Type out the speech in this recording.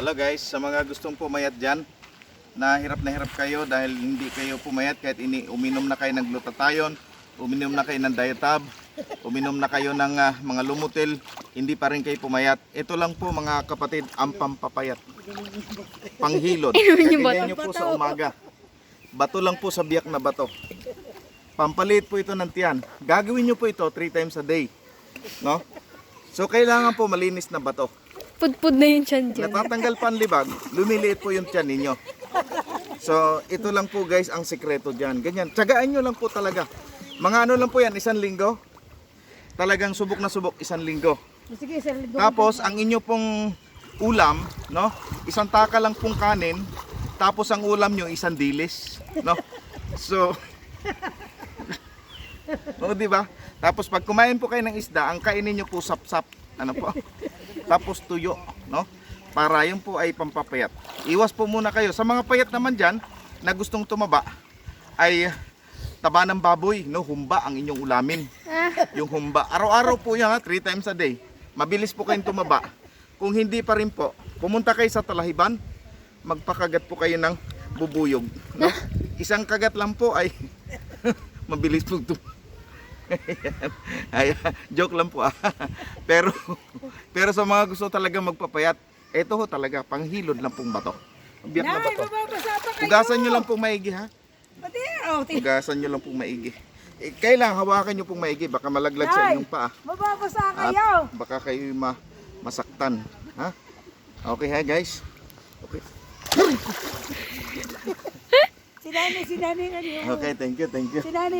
Hello guys, sa mga gustong pumayat dyan, na hirap na hirap kayo dahil hindi kayo pumayat kahit ini uminom na kayo ng glutathione, uminom na kayo ng diatab, uminom na kayo ng ah, mga lumutil, hindi pa rin kayo pumayat. Ito lang po mga kapatid, ang pampapayat. Panghilod. Kailangan nyo po sa umaga. Bato lang po sa biyak na bato. Pampalit po ito ng tiyan. Gagawin nyo po ito 3 times a day. No? So kailangan po malinis na bato. Pudpud na yung tiyan dyan. Natatanggal pa ang libag, lumiliit po yung tiyan ninyo. So, ito lang po guys ang sekreto dyan. Ganyan, tsagaan nyo lang po talaga. Mga ano lang po yan, isang linggo. Talagang subok na subok, isang linggo. Sige, sir. Tapos, ang inyo pong ulam, no? Isang taka lang pong kanin, tapos ang ulam nyo, isang dilis, no? So, o, di ba? Tapos pag kumain po kayo ng isda, ang kainin nyo po sap-sap. Ano po? Tapos tuyo, no? Para yun po ay pampapayat. Iwas po muna kayo. Sa mga payat naman dyan, na gustong tumaba, ay taba ng baboy, no? Humba ang inyong ulamin. Yung humba. Araw-araw po yan, ha? Three times a day. Mabilis po kayong tumaba. Kung hindi pa rin po, pumunta kayo sa talahiban, magpakagat po kayo ng bubuyog. No? Isang kagat lang po ay mabilis po tum- Ay, joke lang po ah. pero pero sa mga gusto talaga magpapayat, ito ho talaga panghilod lang pong bato. Biyak na bato. Hugasan nyo lang pong maigi ha. Oh, Hugasan nyo lang pong maigi. Eh, kailangan hawakan nyo pong maigi baka malaglag sa inyong paa. mababasa At kayo. baka kayo ma masaktan, ha? Okay ha guys. Okay. Si Nani, si Nani, ano? Okay, thank you, thank you. Si Nani.